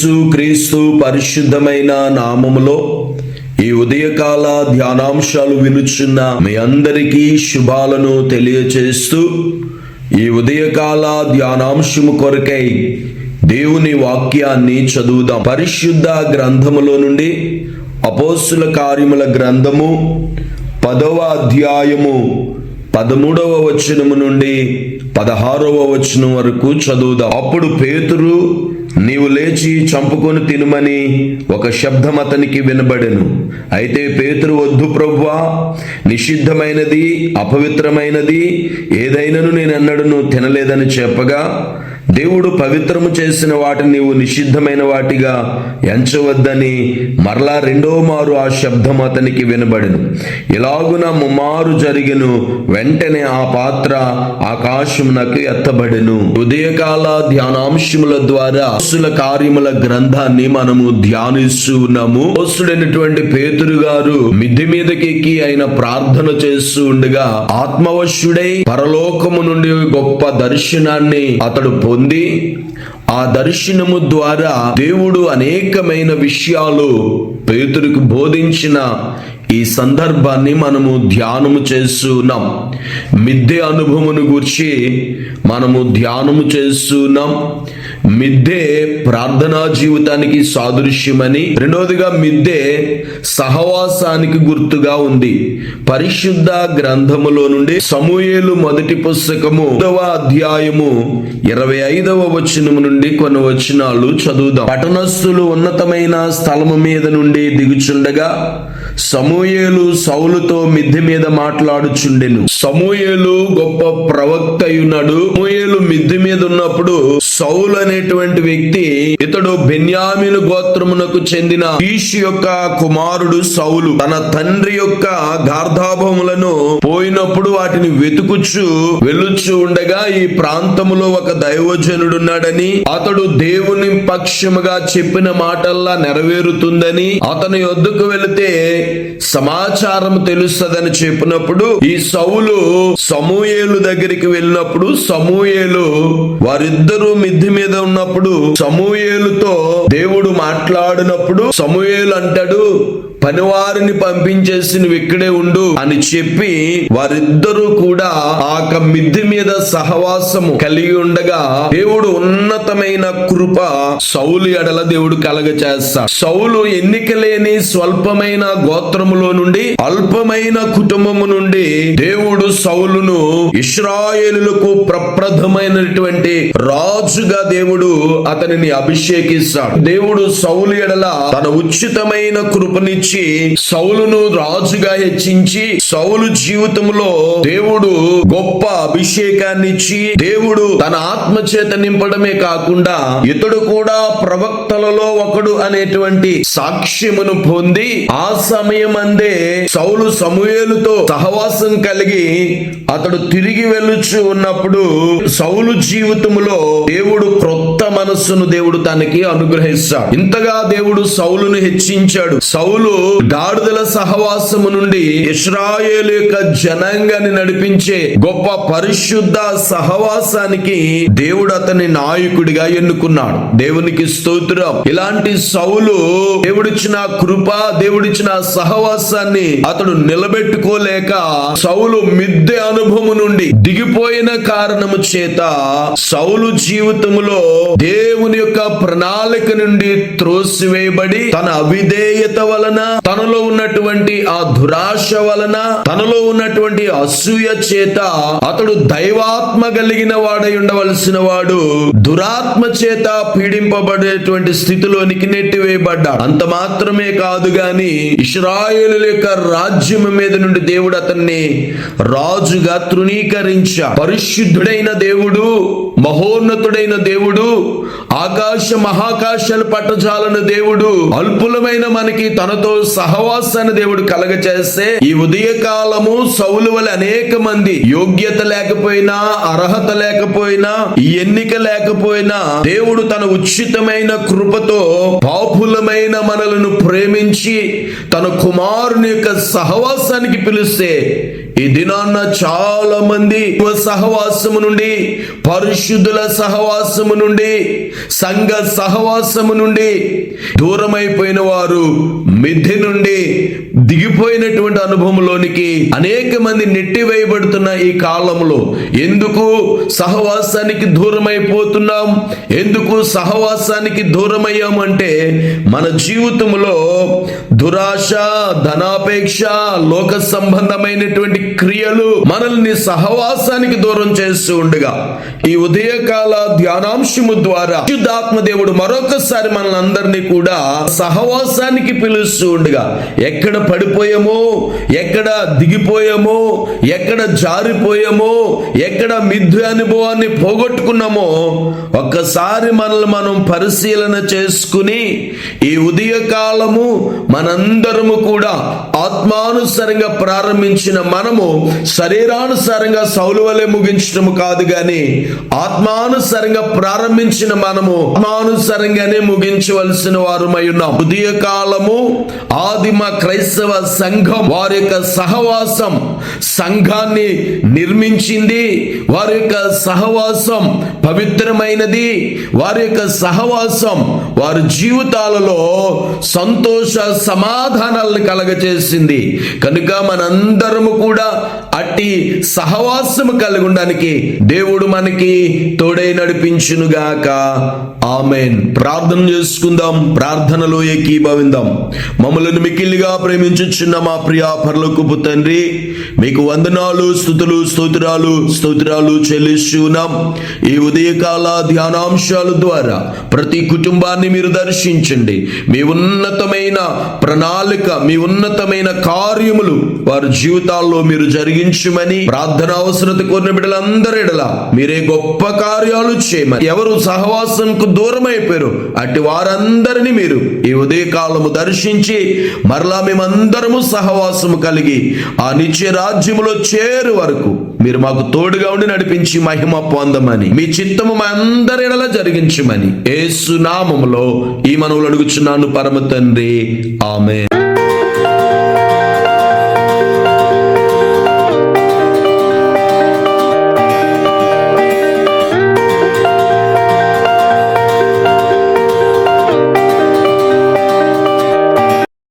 యేసు క్రీస్తు పరిశుద్ధమైన నామములో ఈ ఉదయకాల ధ్యానాంశాలు వినుచున్న మీ అందరికీ శుభాలను తెలియచేస్తూ ఈ ఉదయకాల ధ్యానాంశము కొరకై దేవుని వాక్యాన్ని చదువుదాం. పరిశుద్ధ గ్రంథములో నుండి అపోస్తుల కార్యముల గ్రంథము పదవ అధ్యాయము పదమూడవ వచనము నుండి పదహారవ వచనం వరకు చదువుదాం. అప్పుడు పేతురు నీవు లేచి చంపుకొని తినుమని ఒక శబ్దం అతనికి వినబడెను. అయితే పేతురు వద్దు ప్రవ్వా నిషిద్ధమైనది అపవిత్రమైనది ఏదైనను నేనన్నడును తినలేదని చెప్పగా దేవుడు పవిత్రము చేసిన వాటిని నీవు నిషిద్ధమైన వాటిగా ఎంచవద్దని మరలా రెండో మారు ఆ శబ్దం అతనికి వినబడెను. ఇలాగున ముమ్మారు జరిగిన వెంటనే ఆ పాత్ర ఆకాశమునకు ఎత్తబడెను. ఉదయకాల ధ్యానాంశముల ద్వారా అసుల కార్యముల గ్రంథాన్ని మనము ధ్యానిస్తూ ఉన్నాము పేతురు గారు మిద్ది మీదకెక్కి ఆయన ప్రార్థన చేస్తూ ఉండగా ఆత్మవశుడై పరలోకము నుండి గొప్ప దర్శనాన్ని అతడు పొంది ఆ దర్శనము ద్వారా దేవుడు అనేకమైన విషయాలు పేతురికి బోధించిన ఈ సందర్భాన్ని మనము ధ్యానము చేస్తున్నాం. మిద్దె అనుభవమును గురించి మనము ధ్యానము చేస్తున్నాం. మిద్దె ప్రార్థనా జీవితానికి సాదృశ్యమని రెండవదిగా మిద్దె సహవాసానికి గుర్తుగా ఉంది. పరిశుద్ధ గ్రంథములో నుండి సమూయేలు మొదటి పుస్తకము అధ్యాయము ఇరవై ఐదవ వచనము నుండి కొన్ని వచనాలు చదువుదాం. పట్టణస్థులు ఉన్నతమైన స్థలము మీద నుండి దిగుచుండగా సమూయేలు సౌలుతో మిద్దె మీద మాట్లాడుచుండెను. సమూయేలు గొప్ప ప్రవక్త ఉన్నాడు సమూయేలు మిద్దె మీద ఉన్నప్పుడు సౌలు అనేటువంటి వ్యక్తి ఇతడు బెన్యామిను గోత్రమునకు చెందిన ఈషు యొక్క కుమారుడు సౌలు. తన తండ్రి యొక్క గార్ధాభములను పోయినప్పుడు వాటిని వెతుకుచు వెలుచు ఉండగా ఈ ప్రాంతములో ఒక దైవజనుడున్నాడని అతడు దేవుని పక్షముగా చెప్పిన మాటల్లా నెరవేరుతుందని అతని వద్దకు వెళితే సమాచారం తెలుస్తదని చెప్పినప్పుడు ఈ సౌలు సమూయేలు దగ్గరికి వెళ్ళినప్పుడు సమూయేలు వారిద్దరూ మిద్ది మీద ఉన్నప్పుడు సమూయేలుతో దేవుడు మాట్లాడినప్పుడు సమూయేలు అంటాడు పనివారిని పంపించేసి నువ్వు ఇక్కడే ఉండు అని చెప్పి వారిద్దరూ కూడా ఆ యొక్క మిద్ది మీద సహవాసము కలిగి ఉండగా దేవుడు ఉన్నతమైన కృప సౌలు ఎడల దేవుడు కలగ చేస్తాడు సౌలు ఎన్నిక లేని స్వల్పమైన గోత్రములో నుండి అల్పమైన కుటుంబము నుండి దేవుడు సౌలును ఇస్రాయేలులకు ప్రప్రథమైనటువంటి రాజుగా దేవుడు అతనిని అభిషేకిస్తాడు. దేవుడు సౌలు ఎడల తన ఉచితమైన కృపనిచ్చి సౌలును రాజుగా హెచ్చించి సౌలు జీవితంలో దేవుడు గొప్ప అభిషేకాన్ని ఇచ్చి దేవుడు తన ఆత్మ చేత నింపడమే కాకుండా ఇతడు కూడా ప్రవక్తలలో ఒకడు అనేటువంటి సాక్ష్యమును పొంది ఆ సమయం అందే సౌలు సమూయేలుతో సహవాసం కలిగి అతడు తిరిగి వెళ్ళుచు ఉన్నప్పుడు సౌలు జీవితంలో దేవుడు క్రొత్త మనస్సును దేవుడు తనకి అనుగ్రహిస్తాడు. ఇంతగా దేవుడు సౌలును హెచ్చించాడు. సౌలు దాడుదల సహవాసము నుండి ఇస్రాయేల్ యొక్క జనాంగాన్ని నడిపించే గొప్ప పరిశుద్ధ సహవాసానికి దేవుడు అతని నాయకుడిగా ఎన్నుకున్నాడు. దేవునికి స్తోత్రం. ఇలాంటి సౌలు దేవుడిచ్చిన కృప దేవుడిచ్చిన సహవాసాన్ని అతడు నిలబెట్టుకోలేక సౌలు మిద్దె అనుభవము నుండి దిగిపోయిన కారణము చేత సౌలు జీవితములో దేవుని యొక్క ప్రణాళిక నుండి త్రోసివేయబడి తన అవిధేయత వలన తనలో ఉన్నటువంటి ఆ దురాశ వలన తనలో ఉన్నటువంటి అసూయ చేత అతడు దైవాత్మ కలిగిన వాడై ఉండవలసిన వాడు దురాత్మ చేత పీడింపబడేటువంటి స్థితిలోనికి నెట్టివేయబడ్డాడు. అంత మాత్రమే కాదు గాని ఇస్రాయేలు యొక్క రాజ్యం మీద నుండి దేవుడు అతన్ని రాజుగా తృణీకరించ పరిశుద్ధుడైన దేవుడు మహోన్నతుడైన దేవుడు ఆకాశ మహాకాశాలు పట్టజాలన దేవుడు అల్పులమైన మనకి తనతో సహవాసాన్ని దేవుడు కలగచేస్తే ఈ ఉదయ కాలము సౌలు వల్ల అనేక మంది యోగ్యత లేకపోయినా అర్హత లేకపోయినా ఎన్నిక లేకపోయినా దేవుడు తన ఉచితమైన కృపతో పాపులమైన మనలను ప్రేమించి తన కుమారుని యొక్క సహవాసానికి పిలిస్తే ఈ దినాన్న చాలా మంది సహవాసము నుండి పరిశుద్ధుల సహవాసము నుండి సంఘ సహవాసము నుండి దూరమైపోయిన వారు మిథ్య నుండి దిగిపోయినటువంటి అనుభవంలోనికి అనేక మంది నెట్టివేయబడుతున్న ఈ కాలంలో ఎందుకు సహవాసానికి దూరమైపోతున్నాం? ఎందుకు సహవాసానికి దూరమయ్యామంటే మన జీవితంలో దురాశ ధనాపేక్ష లోక సంబంధమైనటువంటి క్రియలు మనల్ని సహవాసానికి దూరం చేస్తూ ఉండగా ఈ ఉదయకాల ధ్యానాంశము ద్వారా శుద్ధాత్మ దేవుడు మరొకసారి మనల్ అందరినీ కూడా సహవాసానికి పిలుస్తూ ఉండగా ఎక్కడ పడిపోయామో ఎక్కడ దిగిపోయామో ఎక్కడ జారిపోయామో ఎక్కడ మిథు అనుభవాన్ని పోగొట్టుకున్నామో ఒక్కసారి మనల్ని మనం పరిశీలన చేసుకుని ఈ ఉదయకాలము మనందరం అందరము కూడా ఆత్మానుసారంగా ప్రారంభించిన మనము శరీరానుసారంగా సౌలు వలె కాదు గాని ఆత్మానుసారంగా ప్రారంభించిన మనము ఆత్మానుసారంగానే ముగించవలసిన వారమై ఉన్నాం. ఉదయ కాలము ఆదిమ క్రైస్తవ సంఘం వారి యొక్క సహవాసం సంఘాన్ని నిర్మించింది. వారి యొక్క సహవాసం పవిత్రమైనది. వారి యొక్క సహవాసం వారి జీవితాలలో సంతోష సమాధానాలను కలగచేసింది కనుక మనందరము కూడా అట్టి సహవాసము కలుగుండానికి దేవుడు మనకి తోడై నడిపించునుగాక. ఆమెన్. ప్రార్థన చేసుకుందాం. ప్రార్థనలో ఏకీభవిందాం. మమ్మలను మికిలిగా ప్రేమించుచున్న మా ప్రియా పర్లకుపు తండ్రి మీకు వందనాలు స్థుతులు స్తోత్రాలు స్తోత్రాలు చెల్లిస్తున్నాం ఈ ఉదయకాల ధ్యానాంశాల ద్వారా ప్రతి కుటుంబాన్ని మీరు దర్శించండి. మీ ఉన్నతమైన ప్రణాళిక మీ ఉన్నతమైన కార్యములు వారి జీవితాల్లో మీరు జరిగి జరిగించమని ప్రార్థన అవసరత కోరిన బిడ్డలందరి ఎడల మీరే గొప్ప కార్యాలు చేయమని. ఎవరు సహవాసంకు దూరం అయిపోయారు అటు వారందరినీ మీరు ఈ ఉదయకాలము దర్శించి మరలా మేమందరము సహవాసము కలిగి ఆ నిత్య రాజ్యములో చేరు వరకు మీరు మాకు తోడుగా ఉండి నడిపించి మహిమ పొందమని మీ చిత్తము మా అందరి ఎడల జరిగించమని. ఏసునామములో ఈ మనవులు అడుగుచున్నాను పరమ తండ్రి. ఆమె